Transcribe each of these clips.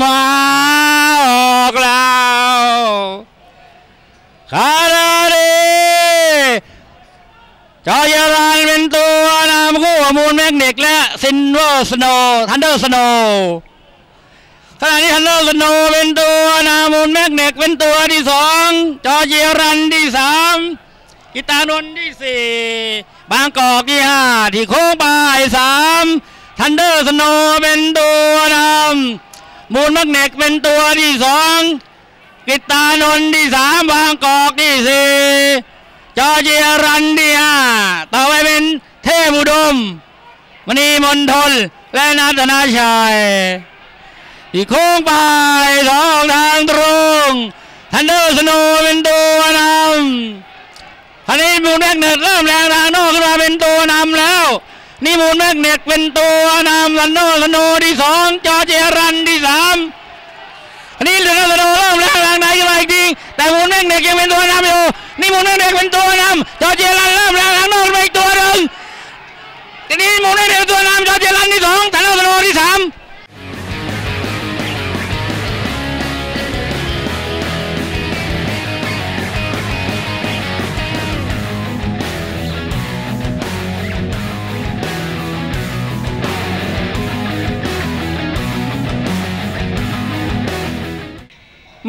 มาออกแล้วคาราเดจอยารันเป็นตัวนำคู่มูลแมกนิกและซินเวอร์สโนทันเดอร์สโนขณะนี้ทันเดอร์สโนเป็นตัวนำมูลแมกนิกเป็นตัวที่สองจอเยรันที่สามกิตานนท์ที่สี่บางกอกที่ห้าที่โค้งปลายสามทันเดอร์สโนเป็นตัวนำ มูลแมกนิกเป็นตัวที่สองกิตานนท์ที่สามบางกอกที่สี่จอเยรันที่ห้าต่อไปเป็นเทพอุดมมณีมนทนและนัทนาชัยอีกโค้งไปสองทางตรงทันเดอร์สโนเป็นตัวนำคันนี้มูลแมกเนตเริ่มแรงทางนอกขึ้นมาเป็นตัวนำแล้ว นี่มูลแมกเนตเป็นตัวนำลันโนลันโนที่สองจอเจรันที่สามอันนี้เรือสโนเริ่มแล้วทางไหนกันมาอีกทีแต่มูลแมกเนตยังเป็นตัวนำอยู่นี่มูลแมกเนตเป็นตัวนำจอเจรันเริ่มแล้วลันโนไปอีกตัวหนึ่งทีนี้มูลแมกเนตเป็นตัวนำจอเจรันที่สองทันเดอร์สโนที่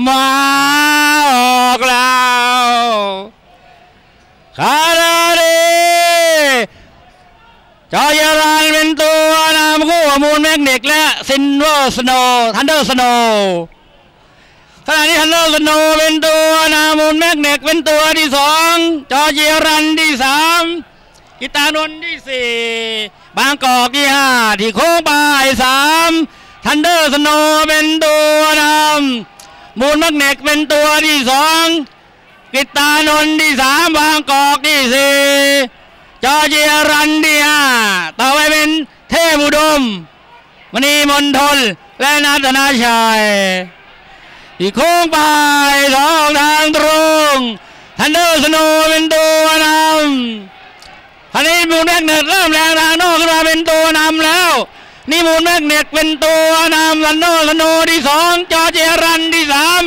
มาออกแล้วคาราเดจอยารันเป็นตัวนำคู่มูลแมกนิกและซินเวอร์สโนทันเดอร์สโนขณะนี้ทันเดอร์สโนเป็นตัวนำมูลแมกนิกเป็นตัวที่สองจอเยรันที่สามกิตานนท์ที่สี่บางกอกที่ห้าที่โค้งปลายสามทันเดอร์สโนเป็นตัว มูลมักเนกเป็นตัวที่สองกิตานนท์ที่สามบางกอกที่สี่จอเจียรันที่ห้าต่อไปเป็นเทพอุดมมณีมนทนและนัทนาชัยอีกโค้งไปสองทางตรงทันเดอร์สโนเป็นตัวนำคันนี้มูลแมกเนตเริ่มแรงทางนอกขึ้นมาเป็นตัว นี่มูลแมกเนตเป็นตัวนำลันโนลันโนที่สองจอเจรันที่สาม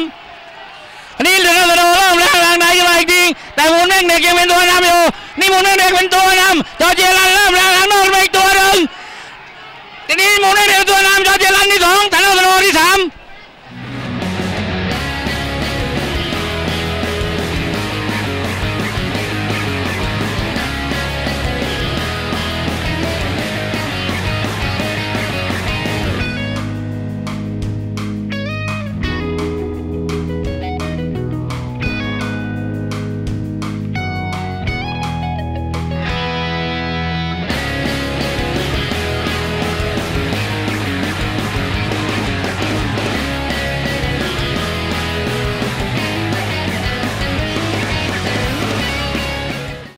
อันนี้เรือสโนเริ่มแรงทางในกันมาอีกทีแต่มูลแมกเนตยังเป็นตัวนำอยู่นี่มูลแมกเนตเป็นตัวนำจอเจรันเริ่มแรงทางนอกขึ้นมาอีกตัวหนึ่งทีนี้มูลแมกเนตเป็นตัวนำจอเจรันดีสองแต่ลันโนดีสาม